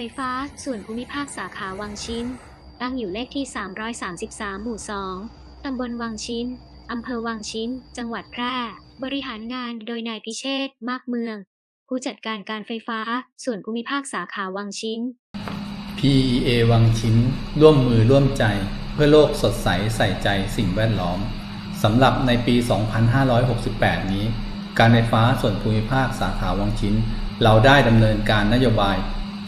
ไฟฟ้า ส่วนภูมิภาคสาขาวังชิ้น ตั้งอยู่เลขที่ 333 หมู่ 2 ตำบลวังชิ้น อำเภอวังชิ้น จังหวัดแพร่ บริหารงานโดยนายพิเชษมากเมือง ผู้จัดการการไฟฟ้า ส่วนภูมิภาคสาขาวังชิ้น PEA วังชิ้น ร่วมมือร่วมใจ เพื่อโลกสดใสใส่ใจสิ่งแวดล้อมสำหรับในปี 2568 นี้ การไฟฟ้าส่วนภูมิภาคสาขาวังชิ้น เราได้ดำเนินการนโยบาย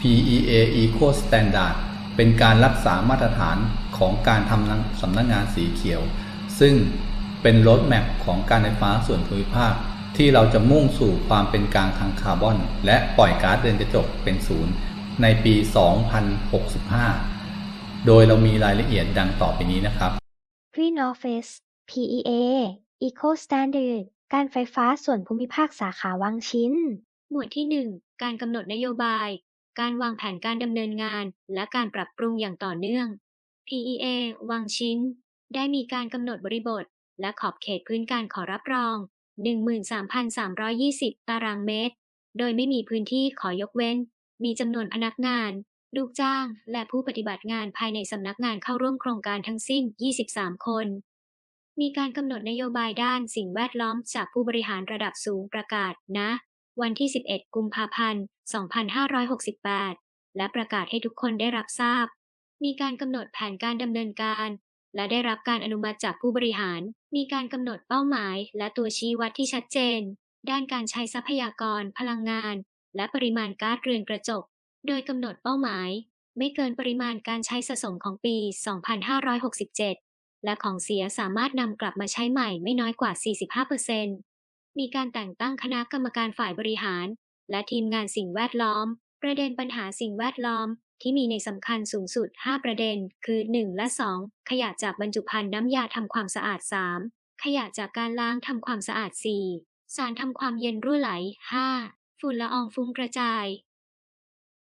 PEA Eco Standard เป็นการรักษามาตรฐานของการทำสำนักงงานสีเขียว ซึ่งเป็นรถแมพของการไฟฟ้าส่วนภูมิภาค ที่เราจะมุ่งสู่ความเป็นกลางทางคาร์บอน และปล่อยก๊าซเรือนกระจกเป็นศูนย์ในปี 2065 โดยเรามีรายละเอียดดังต่อไปนี้นะครับ Green Office PEA Eco Standard การไฟฟ้าส่วนภูมิภาคสาขาวังชิ้น หมวดที่ 1 การกำหนดนโยบาย การวางแผนการดำเนินงาน และการปรับปรุงอย่างต่อเนื่อง PEA วังชิ้น ได้มีการกำหนดบริบท และขอบเขตพื้นการขอรับรอง 13,320 ตารางเมตร โดยไม่มีพื้นที่ขอยกเว้น มีจำนวนพนักงาน ลูกจ้าง และผู้ปฏิบัติงานภายในสำนักงานเข้าร่วมโครงการทั้งสิ้น 23 คน มีการกำหนดนโยบายด้านสิ่งแวดล้อมจากผู้บริหารระดับสูงประกาศนะ วันที่ 11 กุมภาพันธ์ 2568 และประกาศให้ทุกคนได้รับทราบ มีการกำหนดแผนการดำเนินการ และได้รับการอนุมัติจากผู้บริหาร มีการกำหนดเป้าหมาย และตัวชี้วัดที่ชัดเจน ด้านการใช้ทรัพยากร พลังงาน และปริมาณก๊าซเรือนกระจก โดยกำหนดเป้าหมาย ไม่เกินปริมาณการใช้สะสมของปี 2567 และของเสียสามารถนำกลับมาใช้ใหม่ไม่น้อยกว่า 45% มีการแต่งตั้งคณะกรรมการฝ่ายบริหาร และทีมงานสิ่งแวดล้อม ประเด็นปัญหาสิ่งแวดล้อม ที่มีในสำคัญสูงสุด 5 ประเด็น คือ 1 และ 2 ขยะจากบรรจุภัณฑ์น้ำยาทำความสะอาด 3 ขยะจากการล้างทำความสะอาด 4 สารทำความเย็นรั่วไหล 5 ฝุ่นละอองฟุ้งกระจาย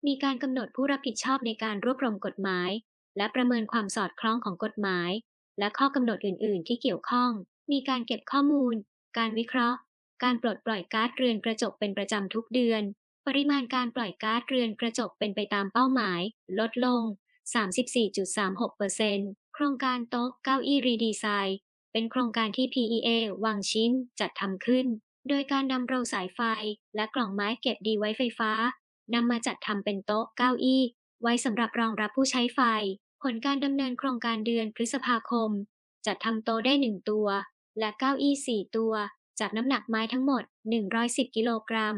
มีการกำหนดผู้รับผิดชอบในการรวบรวมกฎหมาย และประเมินความสอดคล้องของกฎหมาย และข้อกำหนดอื่น ๆ ที่เกี่ยวข้อง มีการเก็บข้อมูล การวิเคราะห์ การปลดปล่อยก๊าซเรือนกระจกเป็นประจำทุกเดือน ปริมาณการปล่อยก๊าซเรือนกระจกเป็นไปตามเป้าหมาย ลดลง 34.36%โครงการโต๊ะเก้าอี้รีดีไซน์ เป็นโครงการที่ PEA วางชิ้นจัดทำขึ้น โดยการนำโรลสายไฟ และกล่องไม้เก็บดีไว้ไฟฟ้านำมาจัดทำเป็นโต๊ะเก้าอี้ ไว้สำหรับรองรับผู้ใช้ไฟ ผลการดำเนินโครงการเดือนพฤษภาคม จัดทำโต๊ะได้ 1 ตัว และเก้าอี้ 4 ตัว จากน้ำหนักไม้ทั้งหมด 110 กิโลกรัม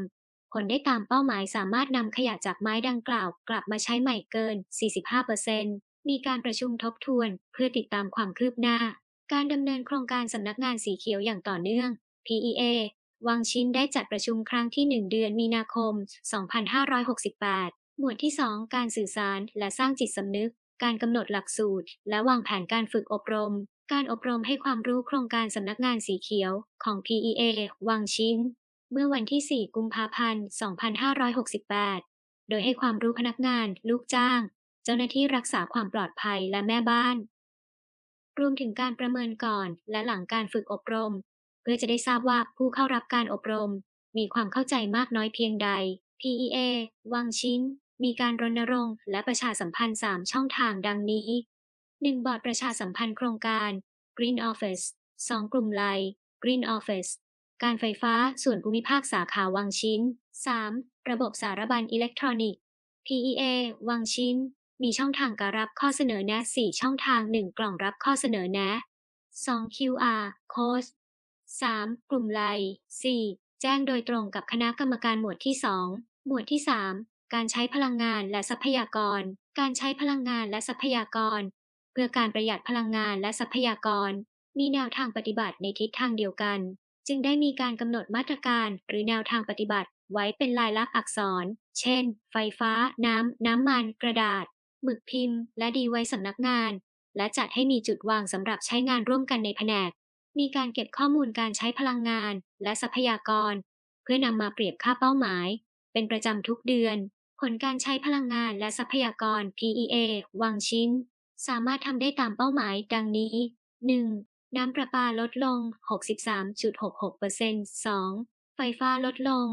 ผลได้ตามเป้าหมายสามารถนำขยะจากไม้ดังกล่าว กลับมาใช้ใหม่เกิน 45%มีการประชุมทบทวน เพื่อติดตามความคืบหน้า การดำเนินโครงการสำนักงานสีเขียวอย่างต่อเนื่อง PEA วังชิ้นได้จัดประชุมครั้งที่ 1 เดือนมีนาคม 2568 หมวดที่ 2 การสื่อสารและสร้างจิตสำนึก การกำหนดหลักสูตร และวางแผนการฝึกอบรม การอบรมให้ความรู้โครงการสำนักงานสีเขียวของ PEA วังชิ้น เมื่อวันที่ 4 กุมภาพันธ์ 2568 โดยให้ความรู้พนักงาน ลูกจ้าง เจ้าหน้าที่รักษาความปลอดภัยและแม่บ้าน รวมถึงการประเมินก่อนและหลังการฝึกอบรม เพื่อจะได้ทราบว่าผู้เข้ารับการอบรม มีความเข้าใจมากน้อยเพียงใด PEA วังชิ้น มีการรณรงค์และประชาสัมพันธ์ 3 ช่องทางดังนี้ 1. บอร์ดประชาสัมพันธ์โครงการ Green Office 2. กลุ่มไล Green Office การไฟฟ้าส่วนภูมิภาคสาขาวังชิ้น 3. ระบบสารบัญอิเล็กทรอนิกส์ PEA วังชิ้น มีช่องทางการรับข้อเสนอแนะ 4 ช่องทาง 1 กล่องรับข้อเสนอแนะ 2. QR Code 3. กลุ่มไลน์ 4. แจ้งโดยตรงกับคณะกรรมการหมวดที่ 2 หมวดที่ 3 การใช้พลังงานและทรัพยากร การใช้พลังงานและทรัพยากร เพื่อการประหยัดพลังงานและทรัพยากร มีแนวทางปฏิบัติในทิศทางเดียวกัน จึงได้มีการกำหนดมาตรการหรือแนวทางปฏิบัติ ไว้เป็นลายลักษณ์อักษร เช่น ไฟฟ้า น้ำ น้ำมัน กระดาษ หมึกพิมพ์ และดีไว้สำนักงาน และจัดให้มีจุดวางสำหรับใช้งานร่วมกันในแผนก มีการเก็บข้อมูลการใช้พลังงาน และทรัพยากร เพื่อนำมาเปรียบค่าเป้าหมาย เป็นประจำทุกเดือน ผลการใช้พลังงานและทรัพยากร PEA วังชิ้น สามารถทำได้ตามเป้าหมายดังนี้ 1. น้ำประปาลดลง 63.66% 2. ไฟฟ้าลดลง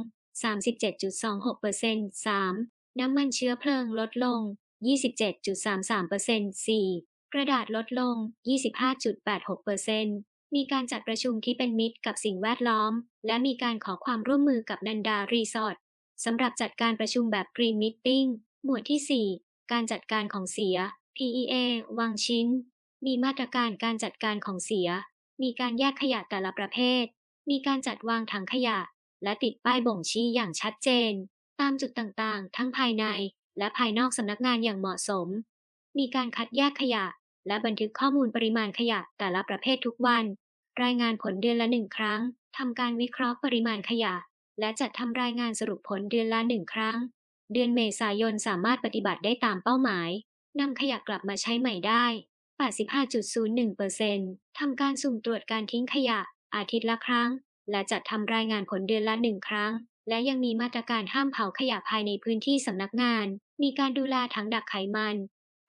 37.26% 3. น้ำมันเชื้อเพลิงลดลง 27.33% 4. กระดาษลดลง 25.86%มีการจัดประชุมที่เป็นมิตรกับสิ่งแวดล้อม และมีการขอความร่วมมือกับนันดารีสอร์ทสำหรับจัดการประชุมแบบ Green Meeting หมวดที่ 4 การจัดการของเสีย PEA วางชิ้น มีมาตรการการจัดการของเสีย มีการแยกขยะแต่ละประเภท มีการจัดวางถังขยะ และติดป้ายบ่งชี้อย่างชัดเจน ตามจุดต่างๆ ทั้งภายในและภายนอกสำนักงานอย่างเหมาะสม มีการคัดแยกขยะ และบันทึกข้อมูลปริมาณขยะแต่ละประเภททุกวัน รายงานผลเดือนละหนึ่งครั้งทำการวิเคราะห์ปริมาณขยะ และจัดทำรายงานสรุปผลเดือนละหนึ่งครั้ง เดือนเมษายนสามารถปฏิบัติได้ตามเป้าหมาย นำขยะกลับมาใช้ใหม่ได้ 85.01%ทำการสุ่มตรวจการทิ้งขยะ อาทิตย์ละครั้ง และจัดทำรายงานผลเดือนละหนึ่งครั้ง และยังมีมาตรการห้ามเผาขยะภายในพื้นที่สำนักงาน มีการดูแลถังดักไขมัน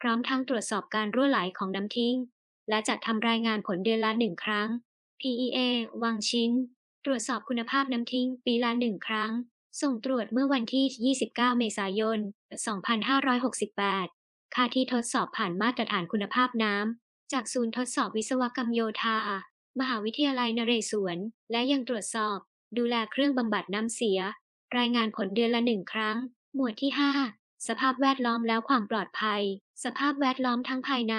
พร้อมทั้งตรวจสอบการรั่วไหลของน้ำทิ้ง และจัดทำรายงานผลเดือนละหนึ่งครั้ง PEA วางชิ้น ตรวจสอบคุณภาพน้ำทิ้ง ปีละหนึ่งครั้ง ส่งตรวจเมื่อวันที่ 29 เมษายน 2568 ค่าที่ทดสอบผ่านมาตรฐานคุณภาพน้ำ จากศูนย์ทดสอบวิศวกรรมโยธา มหาวิทยาลัยนเรศวร และยังตรวจสอบ ดูแลเครื่องบำบัดน้ำเสีย รายงานผลเดือนละหนึ่งครั้ง หมวดที่ 5 สภาพแวดล้อมแล้วความปลอดภัย สภาพแวดล้อมทั้งภายใน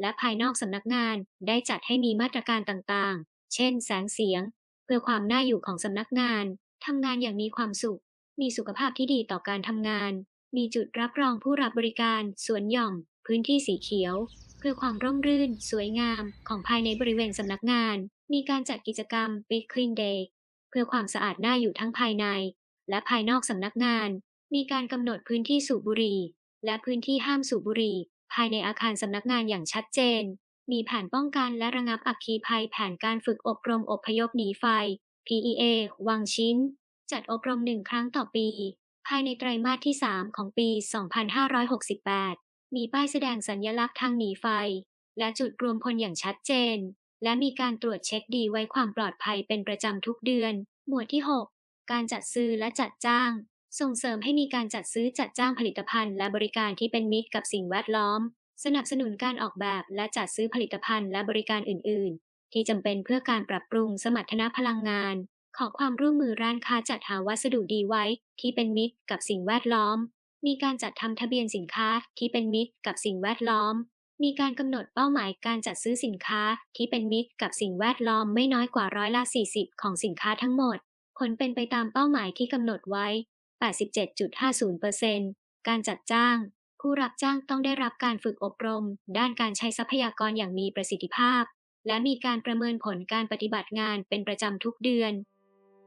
และภายนอกสำนักงาน ได้จัดให้มีมาตรการต่างๆ เช่น แสงเสียง เพื่อความน่าอยู่ของสำนักงาน ทำงานอย่างมีความสุข มีสุขภาพที่ดีต่อการทำงาน มีจุดรับรองผู้รับบริการสวนหย่อม พื้นที่สีเขียว เพื่อความร่มรื่น สวยงาม ของภายในบริเวณสำนักงาน มีการจัดกิจกรรม Big Clean Day เพื่อความสะอาดน่าอยู่ทั้งภายใน และภายนอกสำนักงาน มีการกำหนดพื้นที่สูบบุหรี่ และพื้นที่ห้ามสูบบุหรี่ ภายในอาคารสำนักงานอย่างชัดเจน มีแผนป้องกันและระงับอัคคีภัยแผนการฝึกอบรมอบพยพหนีไฟ PEA วางชิ้น จัดอบรมหนึ่งครั้งต่อปี ภายในไตรมาสที่ 3 ของปี 2568 มีป้ายแสดงสัญญลักษณ์ทางหนีไฟ และจุดรวมพลอย่างชัดเจน และมีการตรวจเช็คดีไว้ความปลอดภัยเป็นประจำทุกเดือน หมวดที่ 6 การจัดซื้อและจัดจ้าง ส่งเสริมให้มีการจัดซื้อจัดจ้างผลิตภัณฑ์ และบริการที่เป็นมิตรกับสิ่งแวดล้อม สนับสนุนการออกแบบและจัดซื้อผลิตภัณฑ์และบริการอื่น ๆ ที่จำเป็นเพื่อการปรับปรุงสมรรถนะพลังงาน ขอความร่วมมือร้านค้าจัดหาวัสดุดีไว้ ที่เป็นมิตรกับสิ่งแวดล้อม มีการจัดทำทะเบียนสินค้าที่เป็นมิตรกับสิ่งแวดล้อม มีการกำหนดเป้าหมายการจัดซื้อสินค้าที่เป็นมิตรกับสิ่งแวดล้อมไม่น้อยกว่าร้อยละ40 ของสินค้าทั้งหมด ผลเป็นไปตามเป้าหมายที่กำหนดไว้ 87.50%การจัดจ้าง ผู้รับจ้างต้องได้รับการฝึกอบรม ด้านการใช้ทรัพยากรอย่างมีประสิทธิภาพและมีการประเมินผลการปฏิบัติงานเป็นประจำทุกเดือน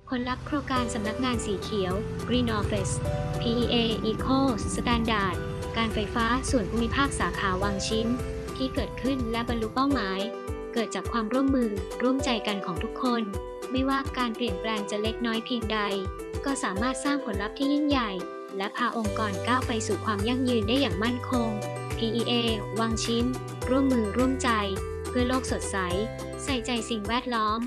ผลลัพธ์โครงการสำนักงานสีเขียว Green Office PEA Eco Standard การไฟฟ้าส่วนภูมิภาคสาขาวังชิ้น ที่เกิดขึ้นและบรรลุเป้าหมาย เกิดจากความร่วมมือร่วมใจกันของทุกคน ไม่ว่าการเปลี่ยนแปลงจะเล็กน้อยเพียงใด ก็สามารถสร้างผลลัพธ์ที่ยิ่งใหญ่ และพาองค์กรก้าวไปสู่ความยั่งยืนได้อย่างมั่นคง PEA วังชิ้น ร่วมมือร่วมใจ เพื่อโลกสดใส ใส่ใจสิ่งแวดล้อม